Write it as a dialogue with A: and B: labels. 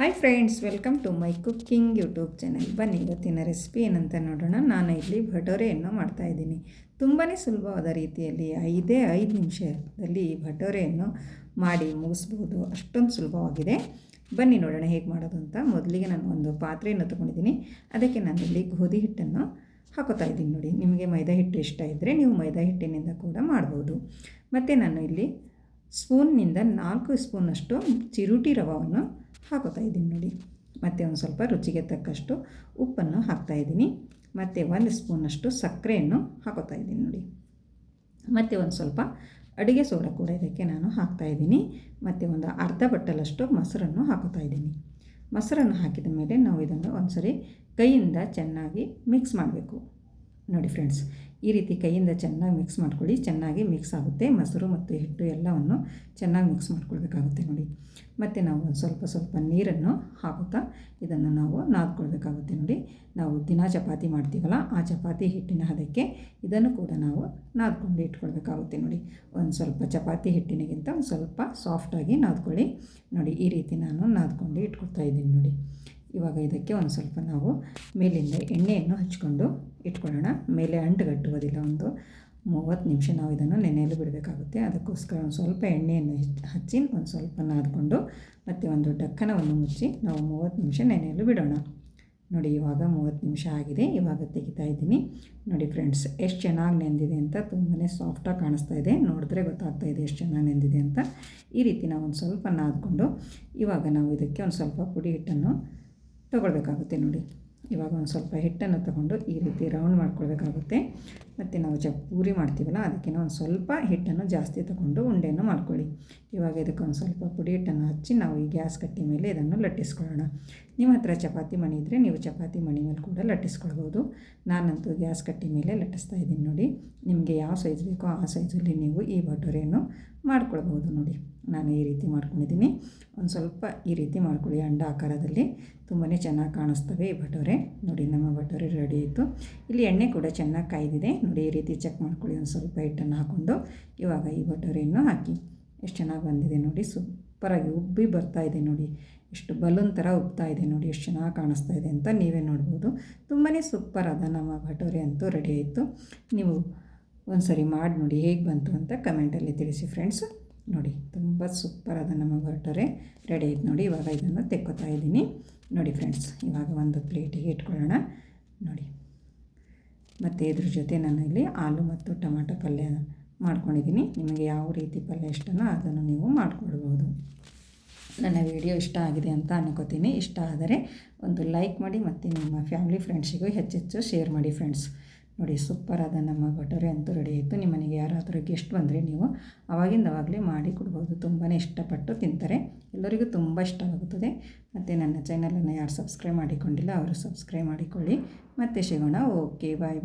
A: Hi friends welcome to my cooking YouTube channel ಬನ್ನಿ, ಇವತ್ತಿನ recipe ಏನಂತ ನೋಡೋಣ. ನಾನು ಇಲ್ಲಿ ಭಟೋರೆಯನ್ನು ಮಾಡ್ತಾಯಿದ್ದೀನಿ ತುಂಬಾ ಸುಲಭವಾದ ರೀತಿಯಲ್ಲಿ ಐದೇ ಐದು ನಿಮಿಷದಲ್ಲಿ ಭಟೋರೆಯನ್ನು ಮಾಡಿ ಮುಗಿಸ್ಬೋದು. ಅಷ್ಟೊಂದು ಸುಲಭವಾಗಿದೆ. ಬನ್ನಿ ನೋಡೋಣ ಹೇಗೆ ಮಾಡೋದು ಅಂತ. ಮೊದಲಿಗೆ ನಾನು ಒಂದು ಪಾತ್ರೆಯನ್ನು ತೊಗೊಂಡಿದ್ದೀನಿ. ಅದಕ್ಕೆ ನಾನು ಇಲ್ಲಿ ಗೋಧಿ ಹಿಟ್ಟನ್ನು ಹಾಕೋತಾ ಇದ್ದೀನಿ ನೋಡಿ. ನಿಮಗೆ ಮೈದಾ ಹಿಟ್ಟು ಇಷ್ಟ ಇದ್ದರೆ ನೀವು ಮೈದಾ ಹಿಟ್ಟಿನಿಂದ ಕೂಡ ಮಾಡ್ಬೋದು. ಮತ್ತು ನಾನು ಇಲ್ಲಿ ಸ್ಪೂನ್ನಿಂದ ನಾಲ್ಕು ಸ್ಪೂನಷ್ಟು ಚಿರುಟಿ ರವವನ್ನು ಹಾಕೋತಾ ಇದ್ದೀನಿ ನೋಡಿ. ಮತ್ತು ಒಂದು ಸ್ವಲ್ಪ ರುಚಿಗೆ ತಕ್ಕಷ್ಟು ಉಪ್ಪನ್ನು ಹಾಕ್ತಾಯಿದ್ದೀನಿ ಮತ್ತು ಒಂದು ಸ್ಪೂನಷ್ಟು ಸಕ್ಕರೆಯನ್ನು ಹಾಕೋತಾ ಇದ್ದೀನಿ ನೋಡಿ. ಮತ್ತು ಒಂದು ಸ್ವಲ್ಪ ಅಡುಗೆ ಸೋಡಾ ಕೂಡ ಇದಕ್ಕೆ ನಾನು ಹಾಕ್ತಾಯಿದ್ದೀನಿ ಮತ್ತು ಒಂದು ಅರ್ಧ ಬಟ್ಟಲಷ್ಟು ಮೊಸರನ್ನು ಹಾಕೋತಾ ಇದ್ದೀನಿ. ಮೊಸರನ್ನು ಹಾಕಿದ ಮೇಲೆ ನಾವು ಇದನ್ನು ಒಂದು ಸರಿ ಕೈಯಿಂದ ಚೆನ್ನಾಗಿ ಮಿಕ್ಸ್ ಮಾಡಬೇಕು. ನೋಡಿ ಫ್ರೆಂಡ್ಸ್ ಈ ರೀತಿ ಕೈಯಿಂದ ಚೆನ್ನಾಗಿ ಮಿಕ್ಸ್ ಮಾಡ್ಕೊಳ್ಳಿ. ಚೆನ್ನಾಗಿ ಮಿಕ್ಸ್ ಆಗುತ್ತೆ. ಮೊಸರು ಮತ್ತು ಹಿಟ್ಟು ಎಲ್ಲವನ್ನು ಚೆನ್ನಾಗಿ ಮಿಕ್ಸ್ ಮಾಡ್ಕೊಳ್ಬೇಕಾಗುತ್ತೆ ನೋಡಿ. ಮತ್ತು ನಾವು ಸ್ವಲ್ಪ ಸ್ವಲ್ಪ ನೀರನ್ನು ಹಾಕುತ್ತಾ ಇದನ್ನು ನಾವು ನಾದ್ಕೊಳ್ಬೇಕಾಗುತ್ತೆ ನೋಡಿ. ನಾವು ದಿನ ಚಪಾತಿ ಮಾಡ್ತೀವಲ್ಲ, ಆ ಚಪಾತಿ ಹಿಟ್ಟಿನ ಹದಕ್ಕೆ ಇದನ್ನು ಕೂಡ ನಾವು ನಾದ್ಕೊಂಡು ಇಟ್ಕೊಳ್ಬೇಕಾಗುತ್ತೆ ನೋಡಿ. ಒಂದು ಸ್ವಲ್ಪ ಚಪಾತಿ ಹಿಟ್ಟಿನಗಿಂತ ಒಂದು ಸ್ವಲ್ಪ ಸಾಫ್ಟಾಗಿ ನಾದ್ಕೊಳ್ಳಿ. ನೋಡಿ, ಈ ರೀತಿ ನಾನು ನಾದ್ಕೊಂಡು ಇಟ್ಕೊಳ್ತಾ ಇದ್ದೀನಿ ನೋಡಿ. ಇವಾಗ ಇದಕ್ಕೆ ಒಂದು ಸ್ವಲ್ಪ ನಾವು ಮೇಲಿಂದ ಎಣ್ಣೆಯನ್ನು ಹಚ್ಕೊಂಡು ಇಟ್ಕೊಳ್ಳೋಣ. ಮೇಲೆ ಅಂಟುಗಟ್ಟುವುದಿಲ್ಲ, ಒಂದು ಮೂವತ್ತು ನಿಮಿಷ ನಾವು ಇದನ್ನು ನೆನೆಯಲು ಬಿಡಬೇಕಾಗುತ್ತೆ. ಅದಕ್ಕೋಸ್ಕರ ಒಂದು ಸ್ವಲ್ಪ ಎಣ್ಣೆಯನ್ನು ಹಚ್ಚಿ ಒಂದು ಸ್ವಲ್ಪ ನಾದ್ಕೊಂಡು ಮತ್ತು ಒಂದು ಡಕ್ಕನವನ್ನು ಮುಚ್ಚಿ ನಾವು ಮೂವತ್ತು ನಿಮಿಷ ನೆನೆಯಲು ಬಿಡೋಣ. ನೋಡಿ, ಇವಾಗ ಮೂವತ್ತು ನಿಮಿಷ ಆಗಿದೆ. ಇವಾಗ ತೆಗಿತಾ ಇದ್ದೀನಿ. ನೋಡಿ ಫ್ರೆಂಡ್ಸ್, ಎಷ್ಟು ಚೆನ್ನಾಗಿ ನೆಂದಿದೆ ಅಂತ ತುಂಬಾ ಸಾಫ್ಟಾಗಿ ಕಾಣಿಸ್ತಾ ಇದೆ. ನೋಡಿದ್ರೆ ಗೊತ್ತಾಗ್ತಾ ಇದೆ ಎಷ್ಟು ಚೆನ್ನಾಗಿ ನೆಂದಿದೆ ಅಂತ. ಈ ರೀತಿ ನಾವು ಒಂದು ಸ್ವಲ್ಪ ನಾದ್ಕೊಂಡು ಇವಾಗ ನಾವು ಇದಕ್ಕೆ ಒಂದು ಸ್ವಲ್ಪ ಪುಡಿ ಹಿಟ್ಟನ್ನು ತೊಗೊಳ್ಬೇಕಾಗುತ್ತೆ ನೋಡಿ. ಇವಾಗ ಒಂದು ಸ್ವಲ್ಪ ಹಿಟ್ಟನ್ನು ತಗೊಂಡು ಈ ರೀತಿ ರೌಂಡ್ ಮಾಡ್ಕೊಳ್ಬೇಕಾಗುತ್ತೆ. ಮತ್ತು ನಾವು ಚಪ್ ಪೂರಿ ಮಾಡ್ತೀವಲ್ಲ, ಅದಕ್ಕೆ ಒಂದು ಸ್ವಲ್ಪ ಹಿಟ್ಟನ್ನು ಜಾಸ್ತಿ ತಗೊಂಡು ಉಂಡೆಯನ್ನು ಮಾಡ್ಕೊಳ್ಳಿ. ಇವಾಗ ಇದಕ್ಕೆ ಒಂದು ಸ್ವಲ್ಪ ಪುಡಿ ಹಿಟ್ಟನ್ನು ಹಚ್ಚಿ ನಾವು ಈ ಗ್ಯಾಸ್ ಕಟ್ಟಿ ಮೇಲೆ ಇದನ್ನು ಲಟ್ಟಿಸ್ಕೊಳ್ಳೋಣ. ನಿಮ್ಮ ಹತ್ರ ಚಪಾತಿ ಮಣಿ ಇದ್ದರೆ ನೀವು ಚಪಾತಿ ಮಣಿ ಮೇಲೆ ಕೂಡ ಲಟ್ಟಿಸ್ಕೊಳ್ಬೋದು. ನಾನಂತೂ ಗ್ಯಾಸ್ ಕಟ್ಟಿ ಮೇಲೆ ಲಟ್ಟಿಸ್ತಾ ಇದ್ದೀನಿ ನೋಡಿ. ನಿಮಗೆ ಯಾವ ಸೈಜ್ ಬೇಕೋ ಆ ಸೈಜಲ್ಲಿ ನೀವು ಈ ಭಟೂರೆಯನ್ನು ಮಾಡ್ಕೊಳ್ಬೋದು ನೋಡಿ. ನಾನು ಈ ರೀತಿ ಮಾಡ್ಕೊಂಡಿದ್ದೀನಿ. ಒಂದು ಸ್ವಲ್ಪ ಈ ರೀತಿ ಮಾಡ್ಕೊಳ್ಳಿ. ಅಂಡ ಆಕಾರದಲ್ಲಿ ತುಂಬಾ ಚೆನ್ನಾಗಿ ಕಾಣಿಸ್ತವೆ ಈ ಭಟೋರೆ ನೋಡಿ, ನಮ್ಮ ಭಟೋರೆ ರೆಡಿ ಆಯಿತು. ಇಲ್ಲಿ ಎಣ್ಣೆ ಕೂಡ ಚೆನ್ನಾಗಿ ಕಾಯ್ದಿದೆ. ನೋಡಿ, ಈ ರೀತಿ ಚೆಕ್ ಮಾಡ್ಕೊಳ್ಳಿ. ಒಂದು ಸ್ವಲ್ಪ ಹಿಟ್ಟನ್ನು ಹಾಕ್ಕೊಂಡು ಇವಾಗ ಈ ಭಟೋರೆಯನ್ನು ಹಾಕಿ. ಎಷ್ಟು ಚೆನ್ನಾಗಿ ಬಂದಿದೆ ನೋಡಿ. ಸೂಪರಾಗಿ ಉಬ್ಬಿ ಬರ್ತಾ ಇದೆ ನೋಡಿ. ಎಷ್ಟು ಬಲೂನ್ ಥರ ಉಬ್ತಾ ಇದೆ ನೋಡಿ. ಎಷ್ಟು ಚೆನ್ನಾಗಿ ಕಾಣಿಸ್ತಾ ಇದೆ ಅಂತ ನೀವೇ ನೋಡ್ಬೋದು. ತುಂಬಾ ಸೂಪರ್ ಅದ ನಮ್ಮ ಭಟೋರೆ ಅಂತೂ ರೆಡಿ ಆಯಿತು. ನೀವು ಒಂದು ಸರಿ ಮಾಡಿ ನೋಡಿ ಹೇಗೆ ಬಂತು ಅಂತ ಕಮೆಂಟಲ್ಲಿ ತಿಳಿಸಿ ಫ್ರೆಂಡ್ಸ್ ನೋಡಿ, ತುಂಬ ಸೂಪರ್ ಅದನ್ನು ನಮ್ಮ ಬರ್ಟರೆ ರೆಡಿ ಆಯ್ತು ನೋಡಿ. ಇವಾಗ ಇದನ್ನು ತೆಕ್ಕೋತಾ ಇದ್ದೀನಿ. ನೋಡಿ ಫ್ರೆಂಡ್ಸ್ ಇವಾಗ ಒಂದು ಪ್ಲೇಟಿಗೆ ಇಟ್ಕೊಳ್ಳೋಣ. ನೋಡಿ. ಮತ್ತು ಇದ್ರ ಜೊತೆ ನಾನು ಇಲ್ಲಿ ಆಲೂ ಮತ್ತು ಟೊಮಾಟೊ ಪಲ್ಯ ಮಾಡ್ಕೊಂಡಿದ್ದೀನಿ. ನಿಮಗೆ ಯಾವ ರೀತಿ ಪಲ್ಯ ಇಷ್ಟನೋ ಅದನ್ನು ನೀವು ಮಾಡಿಕೊಡ್ಬೋದು. ನನ್ನ ವಿಡಿಯೋ ಇಷ್ಟ ಆಗಿದೆ ಅಂತ ಅನ್ಕೋತೀನಿ. ಇಷ್ಟ ಆದರೆ ಒಂದು ಲೈಕ್ ಮಾಡಿ ಮತ್ತು ನಿಮ್ಮ ಫ್ಯಾಮಿಲಿ ಫ್ರೆಂಡ್ಸಿಗೂ ಹೆಚ್ಚೆಚ್ಚು ಶೇರ್ ಮಾಡಿ ಫ್ರೆಂಡ್ಸ್ ನೋಡಿ ಸೂಪರ್ ಆದ ನಮ್ಮ ಬಟೋರೆ ಅಂತೂ ರೆಡಿ ಆಯಿತು. ನಿಮ್ಮ ಮನೆಗೆ ಯಾರಾದರೂ ಗೆಸ್ಟ್ ಬಂದರೆ ನೀವು ಅವಾಗಿಂದ ಅವಾಗಲೇ ಮಾಡಿ ಕೊಡ್ಬೋದು. ತುಂಬಾ ಇಷ್ಟಪಟ್ಟು ತಿಂತಾರೆ. ಎಲ್ಲರಿಗೂ ತುಂಬ ಇಷ್ಟವಾಗುತ್ತದೆ ಮತ್ತು ನನ್ನ ಚಾನಲನ್ನು ಯಾರು ಸಬ್ಸ್ಕ್ರೈಬ್ ಮಾಡಿಕೊಂಡಿಲ್ಲ, ಅವರು ಸಬ್ಸ್ಕ್ರೈಬ್ ಮಾಡಿಕೊಳ್ಳಿ. ಮತ್ತೆ ಸಿಗೋಣ. ಓಕೆ ಬಾಯ್ ಬಾಯ್